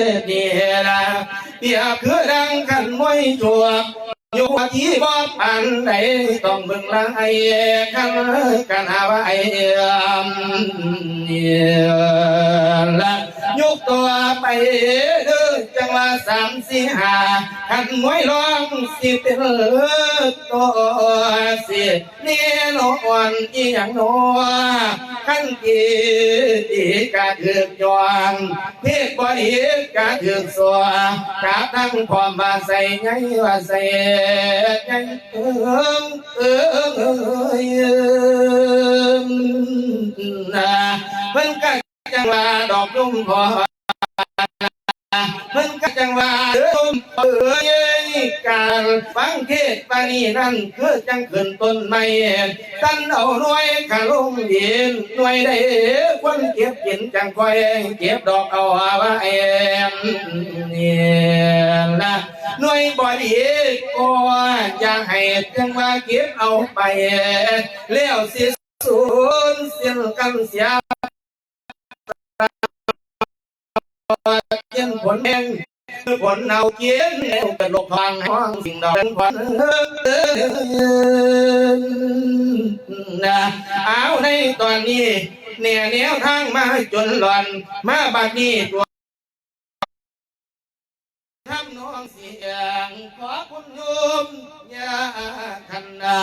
นี่ละเปียบคือดังกันมวยจัวอยู่ที่บ่ปันใดต้องเบิ่งละไอ้กันกันหาไว้ละ ยกตัวไปเด้อจังว่าสามสี่ห้าขันมวยร้องสิเป็นตัวสิเนี่ยนอนอีหยังนอขันกีดีกาถือกยองเทศบ่ดีกาถือกสัวกาตั้งความบาใส่ไงว่าใส่ไงเอิงเอิงเอิงนะเพิ่นก็จัง ว่าดอกลุ่มพอเพิ่นก็จังว่าเอ้ยเอ้ยการฟังเทศปานีนั่นคือจังขึ้นต้นไม้ตันเอาหน่วยขาลงดินหน่วยได้คนเก็บกินจังคอยเก็บดอกเอาไว้เนี่ยนะหน่วยบ่ดีก็อย่าให้จังว่าเก็บเอาไปแล้วสิสูญเสียกันเสีย เย็นผลแห่งคือผลเอาเกียนแล้วกระโลกฟังห้องสิ่งดอกผลนะเอาในตอนนี้เนี่ยแนวทางมาจนหล่อนมาบัดนี้ตัวทำน้องเสียงขอคุณโยมอย่าคันนา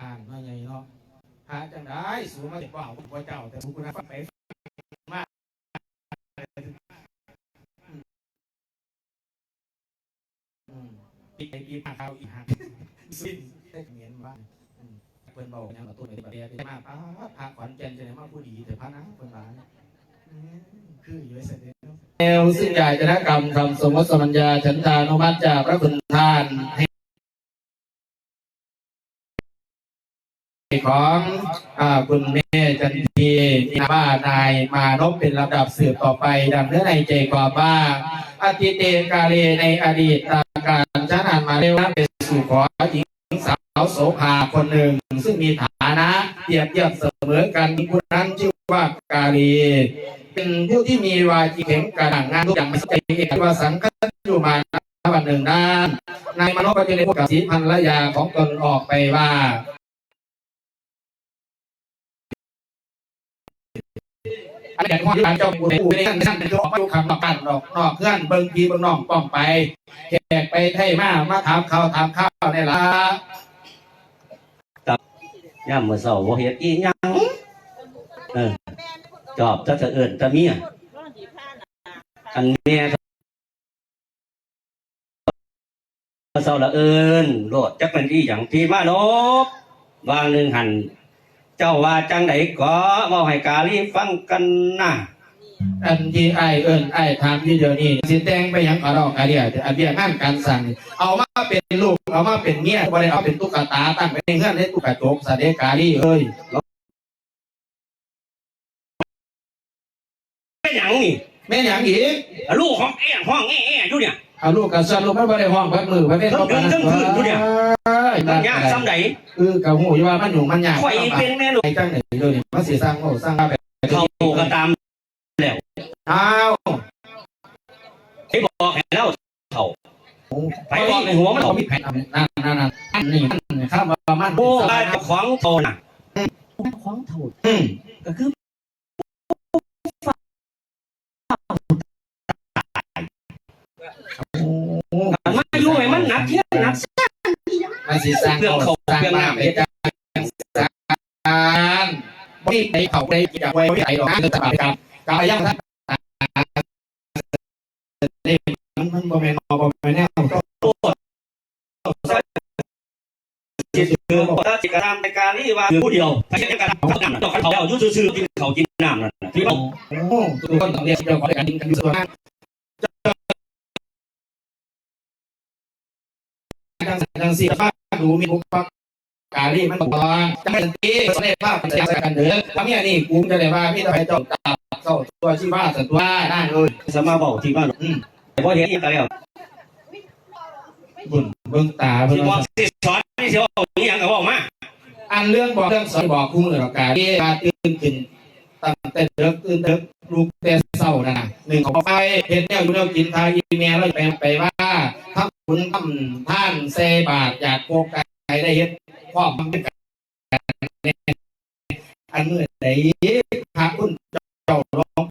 อ่านน้อยใหญ่เนาะหาจังได้สูงมาเด็กว่าพระเจ้า แต่ผู้คุณฟังไปมากอืมอีกไอ้อีกข้าอีกหักสิ้นเหมียนบ้างเพิ่อนบอกยังตัวในประเดียมาพระพระขวัญเจนจะได้มาผู้ดีแต่พระนะเพิ่อนว่าอืมคืออยู่ไอ้เสด็จแนวสิ้นใหญ่จนกรรมทำสมมติสมัญญาฉันทานุมัติจากพระคุณทาน ของคุณแม่จันทีมีบ้านายมานพเป็นลำดับสืบต่อไปดังเนื้อในใจกว่าบ้าอติเตกาเลในอดีตการชาติมาเร็วนั้นเป็นสู่ขอหญิงสาวโสภาคนหนึ่ง ซึ่งมีฐานะเทียบเทียบเสมอกันผู้นั้นชื่อว่ากาลีเป็นผู้ที่มีวาจีแข็งกระด้างงานทุกอย่างไม่ใช่เอกว่าสังกัดอยู่มาวันหนึ่งนานนายมโนก็จะได้พูดกับสีพันรยาของตนออกไปว่า อันนี้ของที่ร้านเจ้าปู่ปู่นี่นั่นเป็นตัวของอยู่คำนอกกันนอกนอกเพื่อนเบิ่งพีเบิ่งน้องป้องไปแขกไปไทยมามาถามเขาวถามข้าวในละย่ามมื้อเช้าบ่เฮ็ดอีหยังเออจอบจะจะเอิ้นจะเมียอันแม่มื้อเช้าละเอิ้นโลดจักเป็นอีหยังที่มานบวางหนึ่งหัน เจ้าว่าจังไดก็เว้าให้กาลีฟังกันนะอันที่ไอ้ายเอิญไอ้ายถามที่เดี๋ยวนี้สิแต่งไปหยังกระรอกกระเดียแต่อันเดียงานการสั่งนี่เอามาเป็นลูกเอามาเป็นเมียบ่ได้เอาเป็นตุ๊กตาตั้งไปในเงื่อนในตุ๊กโจกสะเดกาลีเอ้ยเป็นหยังนี่แม่นหยังอีกลูกของแอ้ห้องแอ้ๆอยู่เนี่ย เอาลูกกับสันลูกมันบ่ได้ห้องพัดมือพัดเว้นเพิ่งเพิ่งเพิ่งอยู่เนี่ยมันยากซ้ำใดเออกับหูอยู่ว่ามันอยู่มันยากข่อยเป็นแม่ลูกไอ้จังไหนเลยมันสิสร้างโอ้สร้างแบบเขาก็ตามอ้าวให้บอกให้แล้วเขาไปบอกในหัวมันเขาเขามีแผ่นนั่นนั่นนั่นอันนี้มันข้ามประมาณโอ้ได้เจ้าของโทน่ะของถูกอืมก็คือโอ้ มันสิสร้างเขาสร้างบ้านไปจ้างสร้างบริไปเขาได้อยากไว้ไว้ไหนหรอกนะจะบาปกรรมกรรมยังท่านมันมันบ่แม่นบ่แม่นแนวจิตคือถ้าจิตกระทำในการนี่ว่าคือผู้เดียวไม่ใช่การเขาดังดกเขาเอายุ่งซื่อๆกินเขากินน้ำนั่นที่เราทุกคนต้องเรียนเรื่องของการกินกันส่วนมากทางสี่บ้าน ดูมีบุปการีมันบอกว่าจังสันตีสนภาพเป็นจังกันเด้อทำอย่างนี้กูจะได้ว่าพี่ต้องไปเจ้าตาเจ้าตัวชีว่าสัตว์ตัวนั่นเลยสมาบอกที่บ้าอืมแต่พอเห็นอีกแล้วบุญเบิ่งตาเบิ่ที่งบอกสิสอนนี่สิบอกนี่ยังก็บอกมาอันเรื่องบอกเรื่องสอนบอกคู่มือหรอกการที่มาตื่นขึ้นตั้งแต่เด็กตื่นเด็กลูกแต่เศร้านะหนึ่งของไฟเห็นเนี่ยอยู่เรื่องกินทาอีเมลแล้วไปไปว่าทำบุญทำท่านเซบาทอยากโกไก่ได้เห็นความเป็นกันอันเมื่อใดพระคุณเจ้าร้อง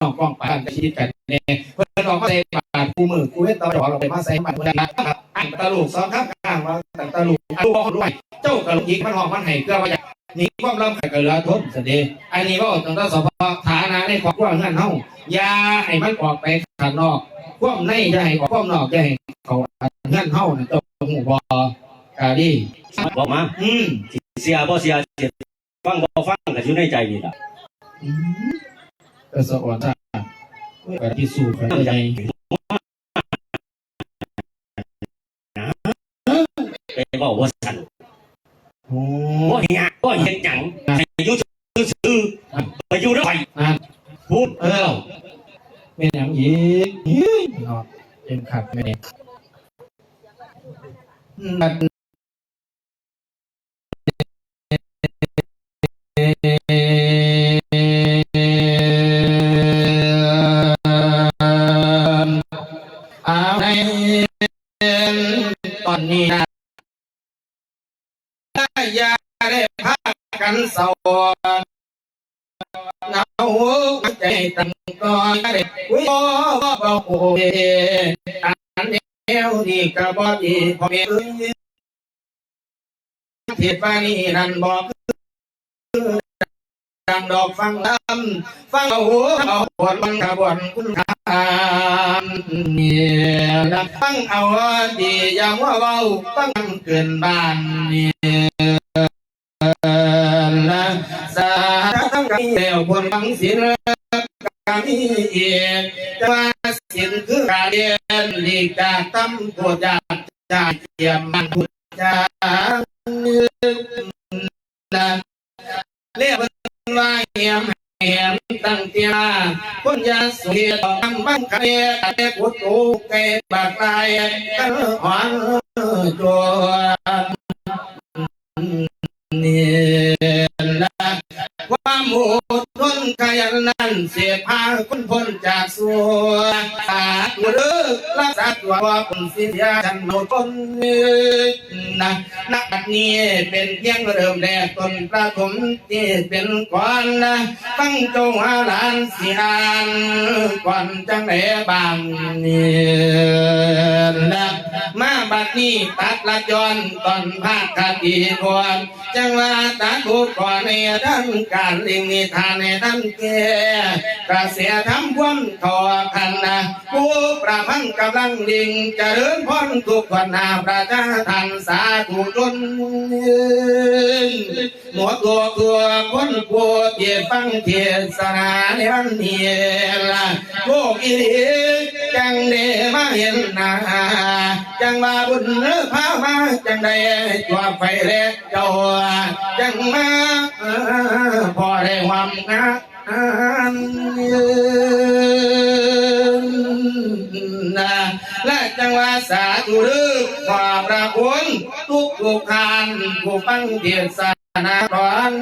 น้องป้องปานจะชีวิตกันเนี่ยเพื่อนออกมาเซบาทกูมือกูเห็นตลอดเราไปมาเซบาทเมื่อนั้นอันตะลูกสองข้างข้างว่าแต่ตะลูกอันลูกด้วยเจ้ากระลุกยิงมันหอกมันไห้เกลือว่าอยาก นีความลำไข่กระเรือทนสิเดอันนี้ว่าตั้งแต่สพฐานะในครอบครัวเงินเฮาอย่าให้มันออกไปข้างนอกความในจะให้ออกความนอกจะให้เขาเงินเฮาน่ะเจ้าหูบอกาดีบอกมาอืมเสียบ่เสียเสียฟังบ่ฟังก็อยู่ในใจนี่ล่ะอืมก็สะอ่อนจ้าไปพิสูจน์ไปใจไปบอกว่าสั่นโอ้บ่ เหี้ยบ่เฮ็ดหยังให้อยู่ซื่อๆไปอยู่นำไปนั่นพูดเออเป็นอย่างอีกอีกเนาะเต็มขัดไม่ได้นั่นเอาในตอนนี้นะอย่าได้พา กันเศร้าหงาใจตั้งก่อนได้วิโอเบาโอเออันเดียวดีก็บ่ดีพอเมีเอ้ยเทศว่านี่นั่นบอกคือดังดอกฟังลำฟังหัวเอาบวนมันกระบวนคุณค่าเนี่ยดักฟังเอาดีอย่างว่าเบาฟังเกินบ้านเนี่ย สาทั้งเดียวบนบังศิลกามีเอียจะว่าสินคือการเรียนลีกาตั้มโคจาจาเทียมมันพุทธาละเรียกว่าเหียมเหียมตั้งเตียคนยาสุเฮียทำบังคเนียเตกุตุเกบากลายกันหอนจวนเนี่ย ความอดทนขยันนั้นเสียพาคนพ้นจากสัวสาธุเด้ อรักษาตัวาคนสิยาฉันโนคนนะนักนี้เป็นเพียงเริ่มแรกตนประถมที่เป็นก่อนนะตั้งจงหาหลานสีอานก่อนจังไหนบางเนี่นะมาบัดนี้ตัดละจรตอนภาคคดีกวนจังว่าตัดบุตรก่อนในด้านการลิงนิทานในด้านแก่กระเสียทำพวมทอคันนะผู้ประพันกำลังลิงเจะเริญพรทุกวันนาประชาทันสาธุชนหมดตัวตัวคนผู้เทียฟังเทียสนาในวันนี้ละโลกอีจังเดมาเห็นนาจังว่าบุญเนื้อพามาจังได้ตัวไฟแลกเจ้าจังมาพอได้ความงาน สาธุหรือขอบพระคุณทุกทุกทานผู้ฟังเทียสนาก่อน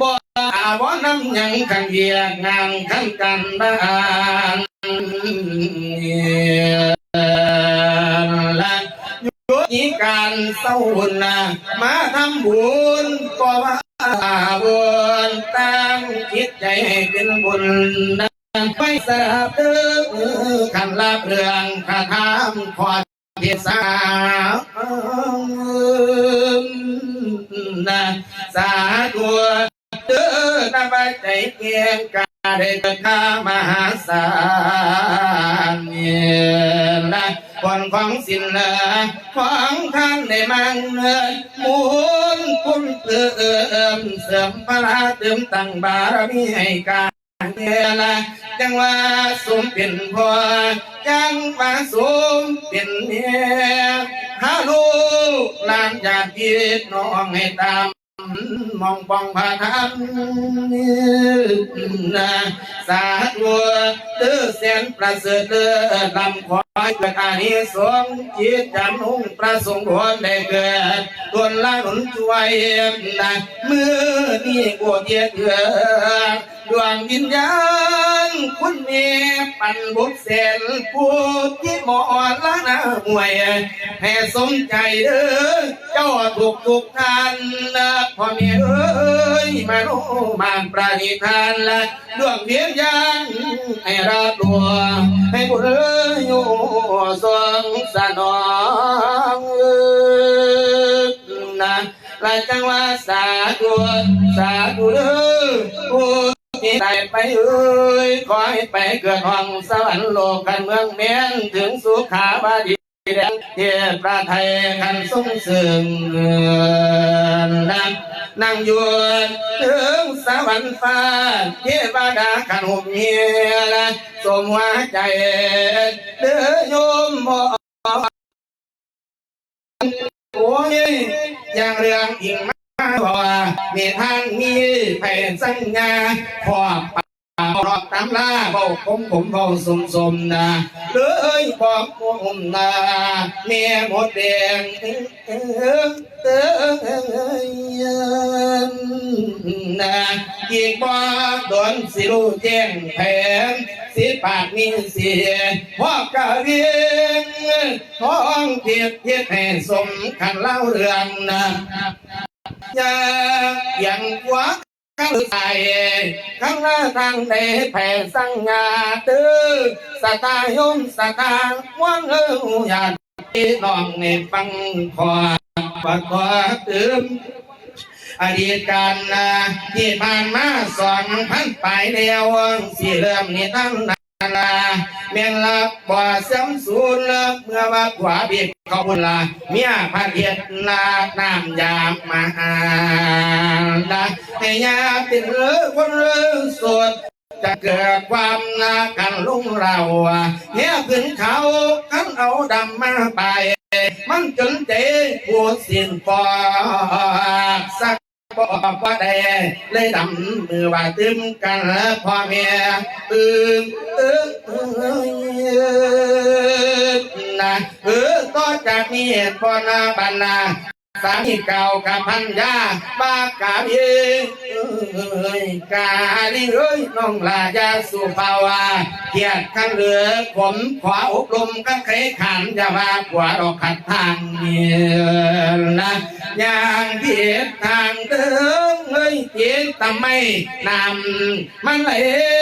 บ่อาบ่นำหยังกันเวียกงานขันกันบ้านละยุติการเศร้าหุ่นนะมาทำบุญก็ว่าบุญตั้งจิตใจให้เป็นบุญนะ ไม่ทราบเด้อขันลาบเรื่องคาถามขอเทศานะสาธุเด้อนบายใจเกียงกาได้เกิดข้ามหาศาลเนี่ยนะคนของสินละของทางในมังเนินมูลคุณเติมเสริมพระเติมตั้งบารมีให้กา เนละจังว่าสมเป็นพ่อจังว่าสมเป็นเมียหาลูกหลานญาติพี่น้องให้ตามมองปองพาทำนะสาธุตื้อเสียนประเสริฐเลือลำขอให้เกิดอานิสงส์จิตจันหุงประสงค์ผลได้เกิดตัวละหนุนช่วยนะมือนี่กวดเยียเถือ ดวงวิญญาณคุณเมียปันบุตรเสนผู้ที่หมอละนะห่วยให้สมใจเด้อเจ้าถูกทุกท่านนะพ่อแม่เอ้ยมาโนมานประดิษฐานละดวงวียนยานให้รับตัวให้บุญเอ้ยอยู่สวงสนองนะละจังว่าสาธุสาธุเด้อ มีได้ไปเอ้ยขอให้ไปเกิดห้องสวรรค์โลกกันเมืองเมียนถึงสุขาบาดีแดงเทพระไทยขันทรงซึ่งนั่งนั่งยู่ถึงสวรรค์ฟ้าเทวดาขันหุมเฮียละสมหัวใจเด้อโยมบ่โอ้ยอย่างเรื่องอิง มาว่ามีทางมีแผ่นสัญญาขอบรอบตำลาเบาคมผมเบาสมสมนะเลยบอกผมนาเมียหมดแดงเอ้ยนะอีกบ่โดนสิรู้แจ้งแผนสิปากมีเสียพ่อกะเรียนท้องเทียบเทียบให้สมคันเล่าเรื่องนะ ยาอย่างกว่าข้างใส่ข้างหน้าทางใดแผ่สังงาตื้อสตายมสตาว่างเอออยากที่น้องในฟังขอปัดขอตื่มอดีตการที่ผ่านมาสองพันไปลายแล้วสี่เริ่มนี่ตั้ง นาเมียนลับบ่ซ้ำสูนลเมื่อว่าขวาบิดเขาบุญละเมียพันเทียดนาน้ำยามมาละให้ยาเป็นเลือคนเลือสดจะเกิดความนากันลุงเราเฮียขึ้นเขาขันเอาดำมาไป มันจนเจปวดสิ้นปอสัก บอกว่าได้เลยดำมือว่าตึมกันพ่อแม่ตึมตึมนะเออก็จากนี้พ่อนาบันนา สามีเก่ากับพันยาบากาเบีเอ้ยกาลิเอ้ยน้องลายาสุภาวาเกียรติขันเหลือผมขวาอบรมก็เคยขันจะว่าขวาดอกขัดทางเนี่ยนะอย่างเพียทางเดิมเอ้ยเพียทำไมนำมันเล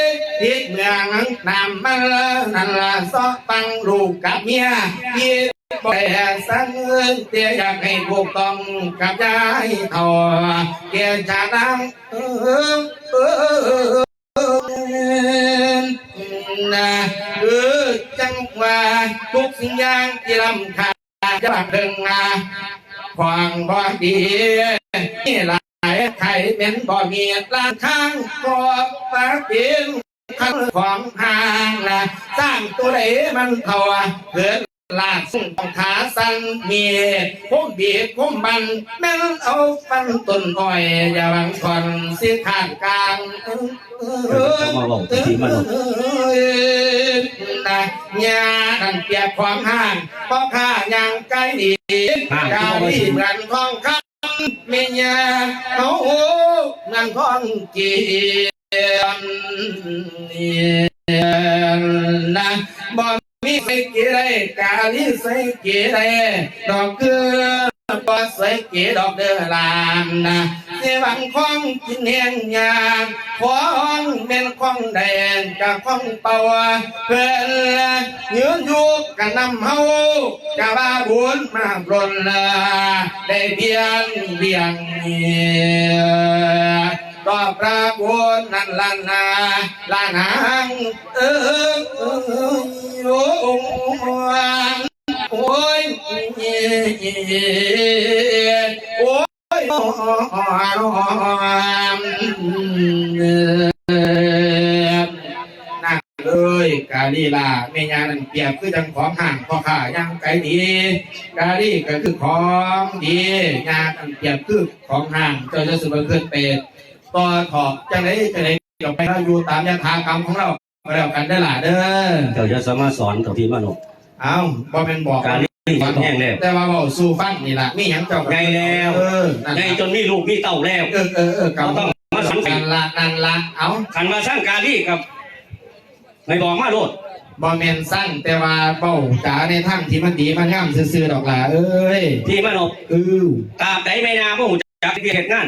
ยเพียเมืองนำมันละนั่นละซอปังลูกกับเมียเพีย บ่ได้สังเงินเตียอยากให้ถูกต้องกับยายทอเกียรจะนั่งเออเออนะเออจังว่าทุกสิ่งอย่างที่ลำคาจะเพิงมาความพอดีนี่หลายไข่เป็นบ่เมีลานข้างก็ปาเป็นขันของห่างนะสร้างตัวไหนมันเท่าเกิด ลาดสุ่งของขาสั้นมีพุ่มบีบพุ่มบันแม่นเอาฟันต้นอ้อยอย่าบังคอนสิขาดกลางเออมาบอกที่มาบอกนะยาดันเปียกความห่างเพราะข้ายังใกล้ดีกาลีเหมือนทองคำเมียเขาโอ้เงินทองกียน ใส่เกียร์กาลีใส่เกียร์ดอกเกลือบ่ใส่เกดอกเดือลานนะเสวังของกินแหงยางของเป็นของแดงกับของเป่าเพื่อนยืนอยู่กันนำเฮากะว่าบุญมาปลนได้เพียงเบียงเนีย ก็พระบุญนั่นละนาลานางเออเออโอ้โอ้ยโอ้ยโอ้ยเอ้ยกาลีลาแม่ยานั่นเปรียบคือจังของห่างพ่อข้ายังไกลดีกาลีก็คือของดียานั่นเปรียบคือของห่างเจ้าจะสืบขึ้นเป็ด ต่อถอกจังไหนจังไหนเดี๋ยวไปเราอยู่ตามยถากรรมของเราก็แล้วกันได้อล่ะเด้อเจ้าจะสามารถสอนเท่าที่มานพเอาบ่เป็นบอกการนี้มันแห้งแล้วแต่ว่าเบาสู่ฟังนี่ล่ะมีหยังเจ้าก็ไงแล้วเออนั่นไงล่ะจนมีลูกมีเต้าแล้ว เออเออเออเรากำต้องมาสอนนั่นละนั่นละเอาขันมาสร้างการที่กับไม่บอกมาโลดบอแมนสั้นแต่ว่าเบ้าจ๋าในทางที่มันดีมันงามซื่อๆดอกล่ะเอ้ยที่มานพเออตราบใดไม่นาพวกหูจักที่เหตุงาน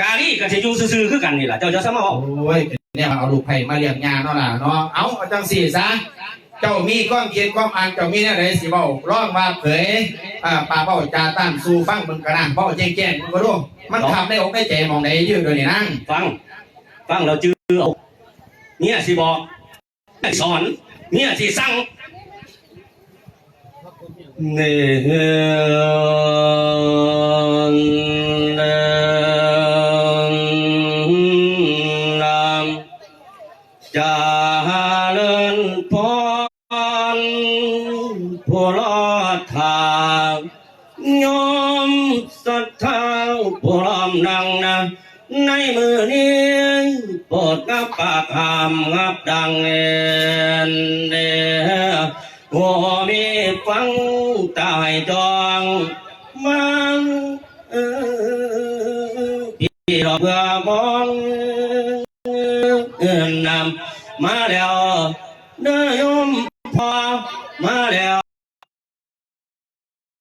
การนี้ก็จะอยู่ซื่อๆคือกันนี่แหละเจ้าจะสามารถบอกโอ้ยเนี่ยเอาลูกไผ่มาเลี้ยงยาเนาะล่ะเนาะเอาเอาจังสี่ซะเจ้ามีความคิดความอ่านเจ้ามีอะไรสิเบ้าร้องว่าเผยอ่าป่าเบ้าจ่าต้านสู่ฟังมึงกระด้างเบ้าแจ้งแจ้งมึงก็รู้มันทำได้อกได้ใจมองได้ยืดเลยนี่นั่งฟัง ฟังเราจื้อเอาเนี่ยสิบอกสอน เนี่ยสิสั่งเนเผู้รอดทางยอมศรัทธาผู้รอมนังนะในมือนี้โปรดงับปากหามงับดังเอนเดโอมีฟังตายจองมันพี่เราเบื่อมองนำมาแล้ว